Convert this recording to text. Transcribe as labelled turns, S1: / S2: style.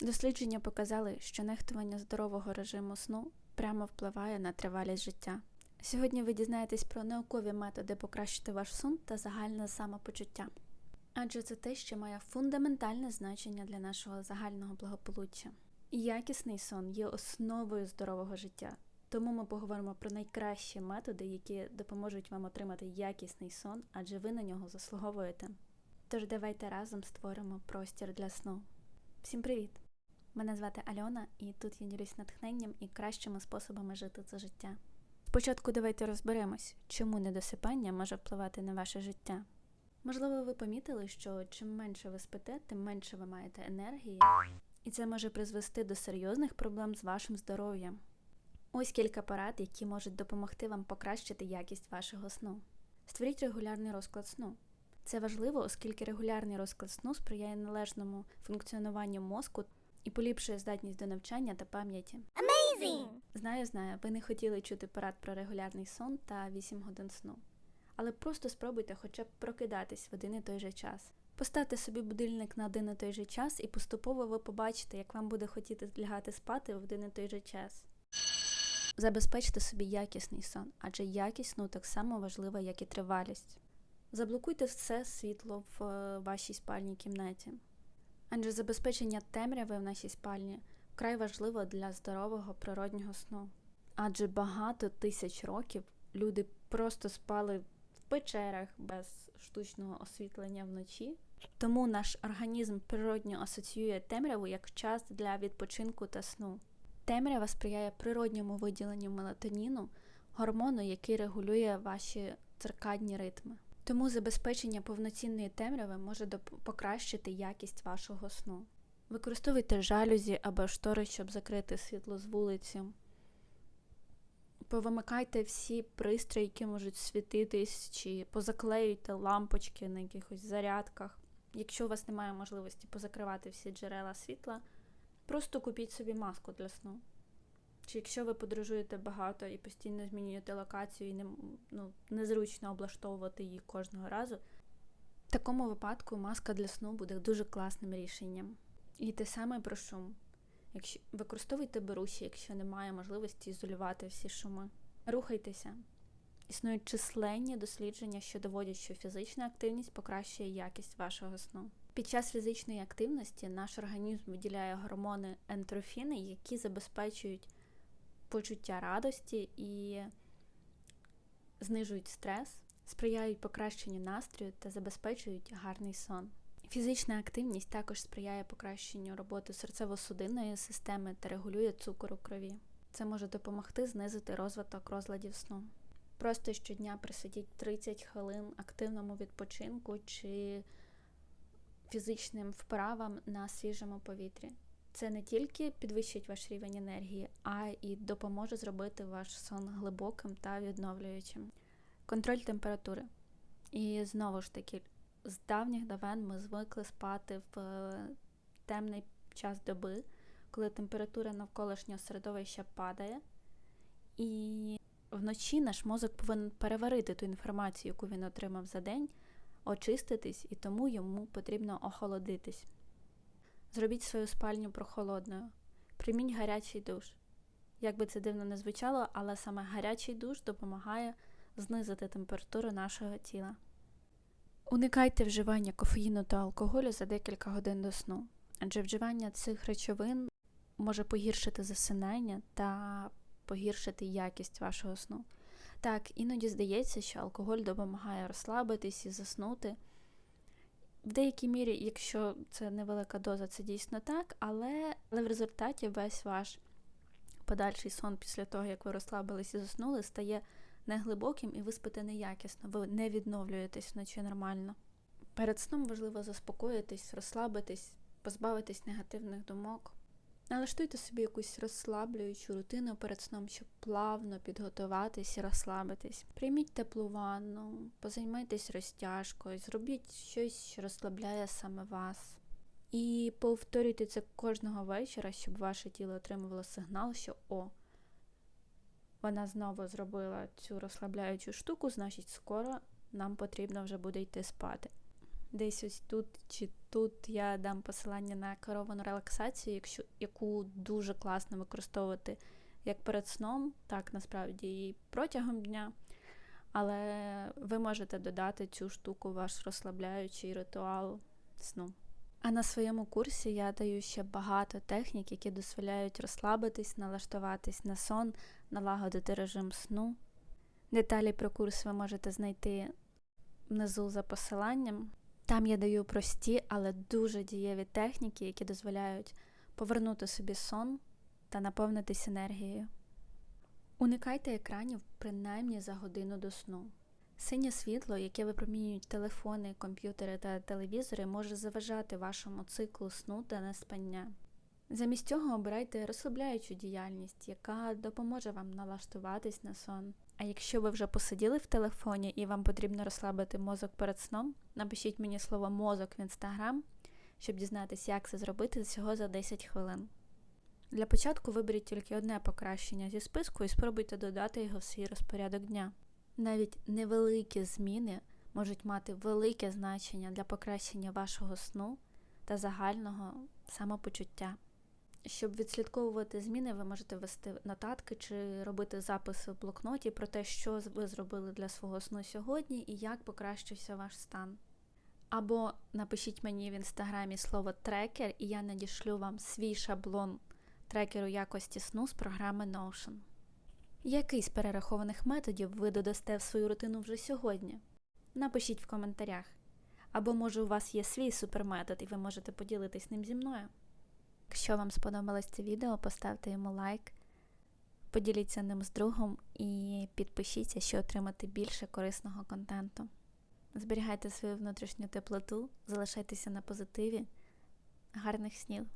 S1: Дослідження показали, що нехтування здорового режиму сну прямо впливає на тривалість життя. Сьогодні ви дізнаєтесь про наукові методи покращити ваш сон та загальне самопочуття. Адже це те, що має фундаментальне значення для нашого загального благополуччя. Якісний сон є основою здорового життя, тому ми поговоримо про найкращі методи, які допоможуть вам отримати якісний сон, адже ви на нього заслуговуєте. Тож давайте разом створимо простір для сну. Всім привіт! Мене звати Альона, і тут я ділюсь натхненням і кращими способами жити це життя. Спочатку давайте розберемось, чому недосипання може впливати на ваше життя. Можливо, ви помітили, що чим менше ви спите, тим менше ви маєте енергії, і це може призвести до серйозних проблем з вашим здоров'ям. Ось кілька порад, які можуть допомогти вам покращити якість вашого сну. Створіть регулярний розклад сну. Це важливо, оскільки регулярний розклад сну сприяє належному функціонуванню мозку і поліпшує здатність до навчання та пам'яті. Знаю, знаю, ви не хотіли чути порад про регулярний сон та 8 годин сну. Але просто спробуйте хоча б прокидатись в один і той же час. Поставте собі будильник на один і той же час, і поступово ви побачите, як вам буде хотіти лягати спати в один і той же час. Забезпечте собі якісний сон, адже якість сну так само важлива, як і тривалість. Заблокуйте все світло в е, вашій спальній кімнаті. Адже забезпечення темряви в нашій спальні вкрай важливо для здорового природнього сну. Адже багато тисяч років люди просто спали в печерах без штучного освітлення вночі. Тому наш організм природньо асоціює темряву як час для відпочинку та сну. Темрява сприяє природньому виділенню мелатоніну, гормону, який регулює ваші циркадні ритми. Тому забезпечення повноцінної темряви може покращити якість вашого сну. Використовуйте жалюзі або штори, щоб закрити світло з вулиці. Повимикайте всі пристрої, які можуть світитись, чи позаклеюйте лампочки на якихось зарядках. Якщо у вас немає можливості позакривати всі джерела світла, просто купіть собі маску для сну. Чи якщо ви подорожуєте багато і постійно змінюєте локацію і не, ну, незручно облаштовувати її кожного разу, в такому випадку маска для сну буде дуже класним рішенням. І те саме про шум. Якщо використовуйте беруші, якщо немає можливості ізолювати всі шуми. Рухайтеся. Існують численні дослідження, що доводять, що фізична активність покращує якість вашого сну. Під час фізичної активності наш організм виділяє гормони ентрофіни, які забезпечують почуття радості і знижують стрес, сприяють покращенню настрою та забезпечують гарний сон. Фізична активність також сприяє покращенню роботи серцево-судинної системи та регулює цукор у крові. Це може допомогти знизити розвиток розладів сну. Просто щодня присидіть 30 хвилин активному відпочинку чи фізичним вправам на свіжому повітрі. Це не тільки підвищить ваш рівень енергії, а й допоможе зробити ваш сон глибоким та відновлюючим. Контроль температури. І знову ж таки, з давніх давен ми звикли спати в е, темний час доби, коли температура навколишнього середовища падає. І вночі наш мозок повинен переварити ту інформацію, яку він отримав за день, очиститись, і тому йому потрібно охолодитись. Зробіть свою спальню прохолодною. Прийміть гарячий душ. Як би це дивно не звучало, але саме гарячий душ допомагає знизити температуру нашого тіла. Уникайте вживання кофеїну та алкоголю за декілька годин до сну, адже вживання цих речовин може погіршити засинання та погіршити якість вашого сну. Так, іноді здається, що алкоголь допомагає розслабитись і заснути. В деякій мірі, якщо це невелика доза, це дійсно так, але, але в результаті весь ваш подальший сон після того, як ви розслабились і заснули, стає неглибоким і ви спите неякісно, ви не відновлюєтесь вночі нормально. Перед сном важливо заспокоїтись, розслабитись, позбавитись негативних думок. Налаштуйте собі якусь розслаблюючу рутину перед сном, щоб плавно підготуватись і розслабитись. Прийміть теплу ванну, позаймайтесь розтяжкою, зробіть щось, що розслабляє саме вас. І повторюйте це кожного вечора, щоб ваше тіло отримувало сигнал, що о, вона знову зробила цю розслабляючу штуку, значить, скоро нам потрібно вже буде йти спати. Десь ось тут чи тут я дам посилання на керовану релаксацію, якщо, яку дуже класно використовувати як перед сном, так насправді і протягом дня. Але ви можете додати цю штуку в ваш розслабляючий ритуал сну. А на своєму курсі я даю ще багато технік, які дозволяють розслабитись, налаштуватись на сон, налагодити режим сну. Деталі про курс ви можете знайти внизу за посиланням. Там я даю прості, але дуже дієві техніки, які дозволяють повернути собі сон та наповнитись енергією. Уникайте екранів принаймні за годину до сну. Синє світло, яке випромінюють телефони, комп'ютери та телевізори, може заважати вашому циклу сну та неспання. Замість цього обирайте розслабляючу діяльність, яка допоможе вам налаштуватись на сон. А якщо ви вже посиділи в телефоні і вам потрібно розслабити мозок перед сном, напишіть мені слово мозок в інстаграм, щоб дізнатися, як це зробити всього за 10 хвилин. Для початку виберіть тільки одне покращення зі списку і спробуйте додати його в свій розпорядок дня. Навіть невеликі зміни можуть мати велике значення для покращення вашого сну та загального самопочуття. Щоб відслідковувати зміни, ви можете вести нотатки чи робити записи в блокноті про те, що ви зробили для свого сну сьогодні і як покращився ваш стан. Або напишіть мені в інстаграмі слово трекер, і я надішлю вам свій шаблон трекеру якості сну з програми Notion. Який з перерахованих методів ви додасте в свою рутину вже сьогодні? Напишіть в коментарях. Або, може, у вас є свій суперметод і ви можете поділитись ним зі мною. Якщо вам сподобалось це відео, поставте йому лайк, поділіться ним з другом і підпишіться, щоб отримати більше корисного контенту. Зберігайте свою внутрішню теплоту, залишайтеся на позитиві. Гарних снів!